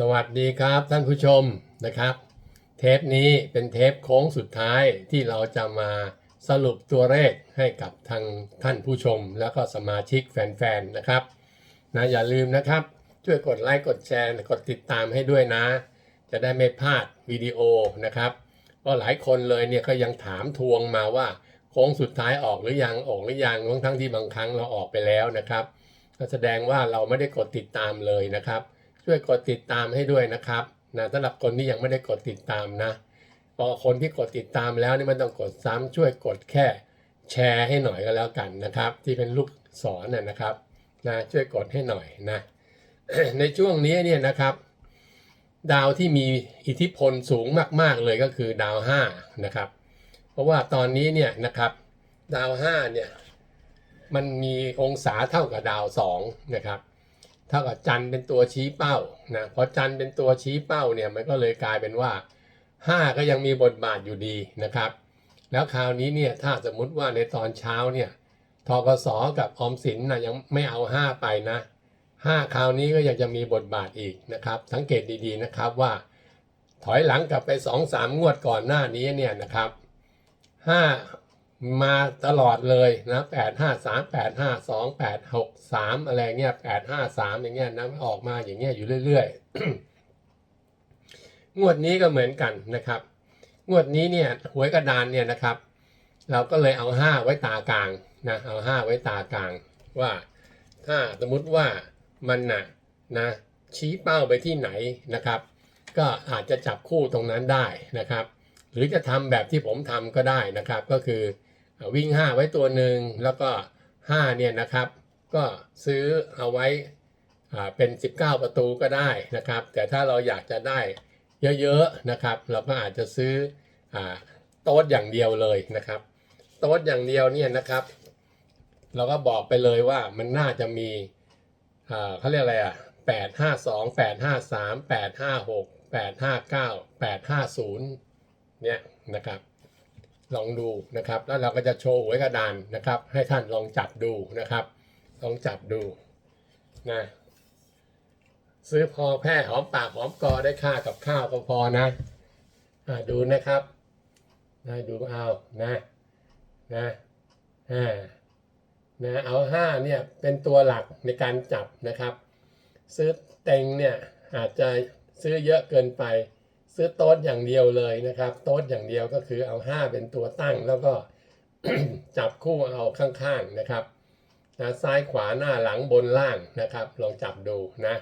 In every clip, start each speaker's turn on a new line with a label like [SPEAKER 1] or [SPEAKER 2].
[SPEAKER 1] สวัสดีครับท่านผู้ชมนะครับ เทปนี้เป็นเทปโค้งสุดท้ายที่เราจะมาสรุปตัวเลขให้กับทางท่านผู้ชม แล้วก็สมาชิกแฟนๆนะครับนะอย่าลืมนะครับ ช่วยกดไลค์กดแชร์กดติดตามให้ด้วยนะ จะได้ไม่พลาดวิดีโอนะครับเพราะหลายคนเลยเนี่ยก็ยังถามทวงมาว่าโค้งสุดท้ายออกหรือยังออกหรือยังทั้งทั้งที่บางครั้งเราออกไปแล้วนะครับก็แสดงว่าเราไม่ได้กดติดตามเลยนะครับ ช่วยกดติดตามให้ด้วยนะครับนะสำหรับคนที่ยังไม่ได้กดติดตามนะพอคนที่กดติดตามแล้วนี่มันต้องกดซ้ำช่วยกดแค่แชร์ให้หน่อยก็แล้วกันนะครับ ที่เป็นลูกศรนนะครับนะช่วยกดให้หน่อยนะในช่วงนี้เนี่ยนะครับ ดาวที่มีอิทธิพลสูงมาก ๆ เลยก็คือดาว5นะครับ เพราะว่าตอนนี้เนี่ยนะครับดาว5เนี่ยมันมีองศาเท่ากับดาว2นะครับ เท่ากับจันเป็นตัวชี้เป้านะพอจันเป็นตัวชี้เป้าเนี่ยมันก็เลยกลายเป็นว่า 5 ก็ยังมีบทบาทอยู่ดีนะครับ แล้วคราวนี้เนี่ยถ้าสมมุติว่าในตอนเช้าเนี่ยทกสกับออมสินนะยังไม่เอา 5 ไปนะ 5 คราวนี้ก็ยังจะมีบทบาทอีกนะครับ สังเกตดีๆนะครับว่า ถอยหลังกลับไป 2-3 งวดก่อนหน้านี้เนี่ยนะครับ 5 มาตลอดเลยนะแปดห้าสามแปดห้าสองแปดหกสามอะไรเงี้ยแปดห้าสามอย่างเงี้ยนะออกมาอย่างเงี้ยอยู่เรื่อยๆ งวดนี้ก็เหมือนกันนะครับ งวดนี้เนี่ยหวยกระดานเนี่ยนะครับ เราก็เลยเอาห้าไว้ตากลางนะเอาห้าไว้ตากลางว่า ถ้าสมมุติว่ามันน่ะนะชี้เป้าไปที่ไหนนะครับ ก็อาจจะจับคู่ตรงนั้นได้นะครับ หรือจะทำแบบที่ผมทำก็ได้นะครับก็คือ วิ่ง 5 ไว้ตัวหนึ่งแล้วก็ 5 เนี่ยนะครับ ก็ซื้อเอาไว้อ่าเป็น 19 ประตูก็ได้นะครับ แต่ถ้าเราอยากจะได้เยอะๆนะครับ เราก็อาจจะซื้ออาโต๊ดอย่างเดียวเลยนะครับ โต๊ดอย่างเดียวเนี่ยนะครับ เราก็บอกไปเลยว่ามันน่าจะมีอ่าเขาเรียกอะไรอะแปดห้าสองแปดห้าสามแปดห้าหกแปดห้าเก้าแปดห้าศูนย์เนี่ยนะครับ ลองดูนะครับ แล้วเราก็จะโชว์หวยกระดานนะครับ ให้ท่านลองจับดูนะครับ ลองจับดูนะซื้อพอแพร่หอมปากหอมคอได้ค่ากับข้าวก็พอนะอ่าดูนะครับนะดูเอานะนะอ่านะเอาห้าเนี่ยเป็นตัวหลักในการจับนะครับ ซื้อเต็งเนี่ยอาจจะซื้อเยอะเกินไป ซื้อโต๊ดอย่างเดียวเลยนะครับ โต๊ดอย่างเดียวก็คือเอา5เป็นตัวตั้ง แล้วก็จับคู่เอาข้างๆนะครับนะซ้ายขวาหน้าหลังบนล่างนะครับ ลองจับดูนะ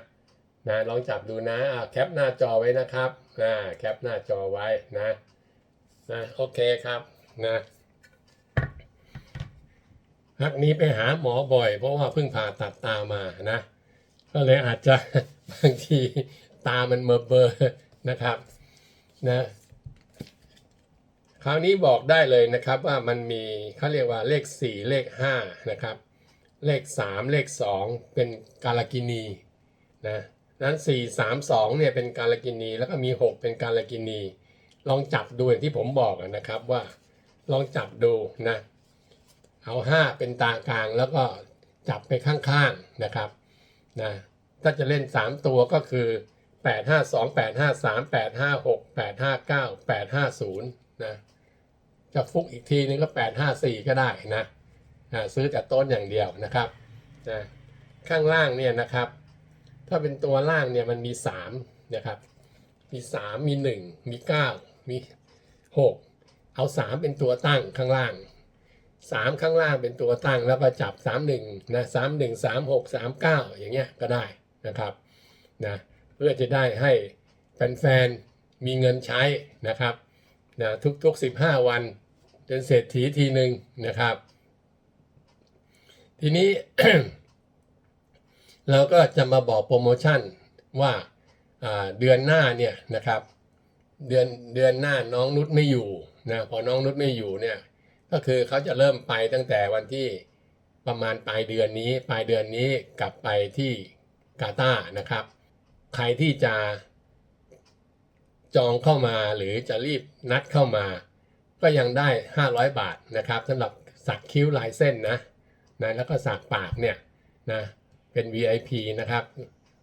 [SPEAKER 1] นะลองจับดูนะะแคปหน้าจอไว้นะครับนะแคปหน้าจอไว้นะนะโอเคครับนะพักนี้ไปหาหมอบ่อย เพราะว่าเพิ่งผ่าตัดตามานะ ก็เลยอาจจะบางทีตามันเมอเบอร์นะครับ นะคราวนี้บอกได้เลยนะครับว่ามันมีเขาเรียกว่าเลข 4 เลข5นะครับเลข 3 เลข 2 เป็นกาลกินีนะนั้น4 3 2เนี่ยเป็นกาลกินีแล้วก็มี 6 เป็นกาลกินี ลองจับดูอย่างที่ผมบอกนะครับว่าลองจับดูนะเอา 5 เป็นตากลางแล้วก็จับไปข้างๆนะครับนะถ้าจะเล่น 3 ตัวก็คือ 8 5 2 8 5 3 8 5 6 8 5 9 8 5 0นะจะฟุกอีกทีนึงก็ 8 5 4 ก็ได้นะซื้อแต่ต้นอย่างเดียวนะครับนะข้างล่างเนี่ยนะครับ ถ้าเป็นตัวล่างเนี่ยมันมี3นะครับมี 3 มี 1 มี 9 มี 6 เอา 3 เป็นตัวตั้งข้างล่างสามข้างล่างเป็นตัวตั้งแล้วก็จับสามหนึ่งนะสามหนึ่งสามหกสามเก้าอย่างเงี้ยก็ได้นะครับนะ เพื่อจะได้ให้แฟนๆมีเงินใช้นะครับนะทุกๆสิบห้าวันเป็นเศรษฐีทีหนึ่งนะครับ ทีนี้ เราก็จะมาบอกโปรโมชั่นว่าอ่าเดือนหน้าเนี่ยนะครับ เดือนเดือนหน้าน้องนุชไม่อยู่นะพอน้องนุชไม่อยู่เนี่ยก็คือเขาจะเริ่มไปตั้งแต่วันที่ประมาณปลายเดือนนี้ ปลายเดือนนี้กลับไปที่กาตาร์นะครับ ใครที่จะจองเข้ามาหรือจะรีบนัดเข้ามา ก็ยังได้ 500 บาทนะครับสำหรับสักคิ้วลายเส้นนะนะแล้วก็สักปากเนี่ยนะเป็น VIP นะครับ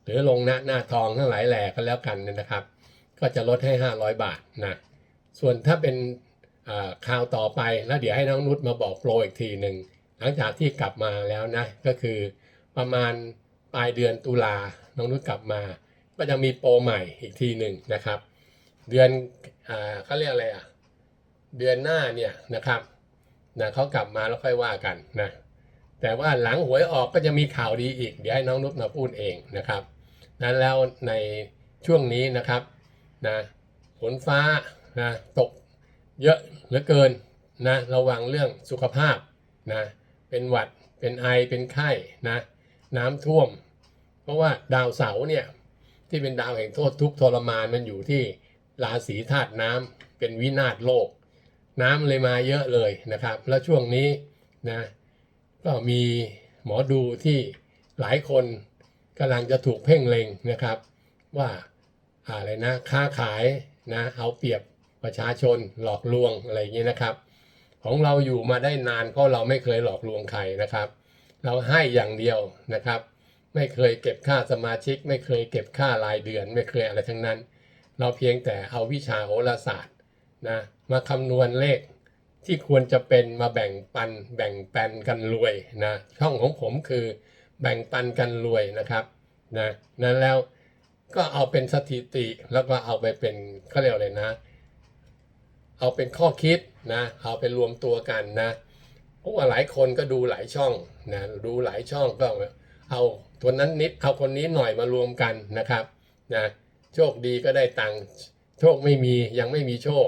[SPEAKER 1] หรือลงหน้าหน้าทองทั้งหลายแหล่ก็แล้วกันนะครับ ก็จะลดให้ 500 บาทนะส่วนถ้าเป็นอ่าคราวต่อไปแล้วเดี๋ยวให้น้องนุชมาบอกโปรอีกทีหนึ่งหลังจากที่กลับมาแล้วนะก็คือประมาณปลายเดือนตุลาน้องนุชกลับมา ก็จะมีโปรใหม่อีกทีหนึ่งนะครับ เดือนอ่าเขาเรียกอะไรอะ เดือนหน้าเนี่ยนะครับนะเขากลับมาแล้วค่อยว่ากันนะ แต่ว่าหลังหวยออกก็จะมีข่าวดีอีก เดี๋ยวให้น้องนุชมาพูดเองนะครับนั้นแล้วในช่วงนี้นะครับนะฝนฟ้านะตกเยอะเหลือเกินนะระวังเรื่องสุขภาพนะเป็นหวัดเป็นไอเป็นไข้นะน้ำท่วม เพราะว่าดาวเสาเนี่ย ที่เป็นดาวแห่งโทษทุกทรมานมันอยู่ที่ราศีธาตุน้ำเป็นวินาศโลก น้ำเลยมาเยอะเลยนะครับ แล้วช่วงนี้นะก็มีหมอดูที่หลายคนกำลังจะถูกเพ่งเล็งนะครับ ว่าอะไรนะค้าขายนะเอาเปรียบประชาชนหลอกลวงอะไรอย่างนี้นะครับ ของเราอยู่มาได้นานเพราะเราไม่เคยหลอกลวงใครนะครับ เราให้อย่างเดียวนะครับ ไม่เคยเก็บค่าสมาชิก ไม่เคยเก็บค่ารายเดือน ไม่เคยอะไรทั้งนั้น เราเพียงแต่เอาวิชาโหราศาสตร์นะมาคำนวณเลขที่ควรจะเป็นมาแบ่งปันแบ่งปันกันรวยนะช่องของผมคือแบ่งปันกันรวยนะครับนะนั้นแล้วก็เอาเป็นสถิติแล้วก็เอาไปเป็นเขาเรียกอะไรนะ เอาเป็นข้อคิดนะเอาไปรวมตัวกันนะเพราะว่าหลายคนก็ดูหลายช่องนะดูหลายช่องก็ เอาตัวนั้นนิดเอาคนนี้หน่อยมารวมกันนะครับนะโชคดีก็ได้ตังค์โชคไม่มียังไม่มีโชค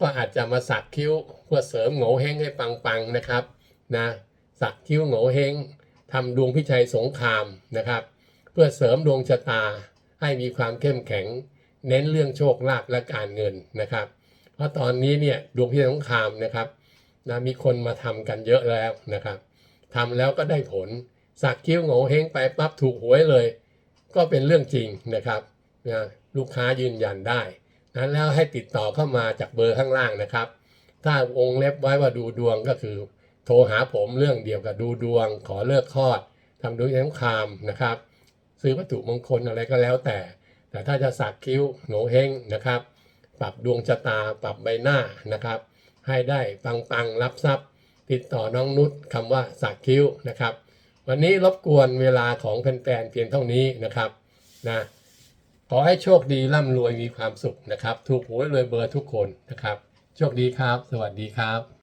[SPEAKER 1] ก็อาจจะมาสักคิ้วเพื่อเสริมโง่เฮงให้ปังๆนะครับนะสักคิ้วโง่เฮงทำดวงพิชัยสงครามนะครับ เพื่อเสริมดวงชะตาให้มีความเข้มแข็ง เน้นเรื่องโชคลาภและการเงินนะครับ เพราะตอนนี้เนี่ยดวงพิชัยสงครามนะครับนะมีคนมาทำกันเยอะแล้วนะครับทำแล้วก็ได้ผล สักคิ้วโง่เฮงไปปั๊บถูกหวยเลย ก็เป็นเรื่องจริงนะครับนะลูกค้ายืนยันได้นั้นแล้วให้ติดต่อเข้ามาจากเบอร์ข้างล่างนะครับ ถ้าวงเล็บไว้ว่าดูดวงก็คือ โทรหาผมเรื่องเดียวกับดูดวง ขอเลิกคลอดทำดูยังคามนะครับ ซื้อวัตถุมงคลอะไรก็แล้วแต่ แต่ถ้าจะสักคิ้วโหนเฮงนะครับ ปรับดวงชะตาปรับใบหน้านะครับ ให้ได้ปังๆรับทรัพย์ ติดต่อน้องนุชคำว่าสักคิ้วนะครับ วันนี้รบกวนเวลาของแฟนๆเพียงเท่านี้นะครับนะขอให้โชคดีร่ำรวยมีความสุขนะครับ ถูกหวยรวยเบอร์ทุกคนนะครับ โชคดีครับ สวัสดีครับ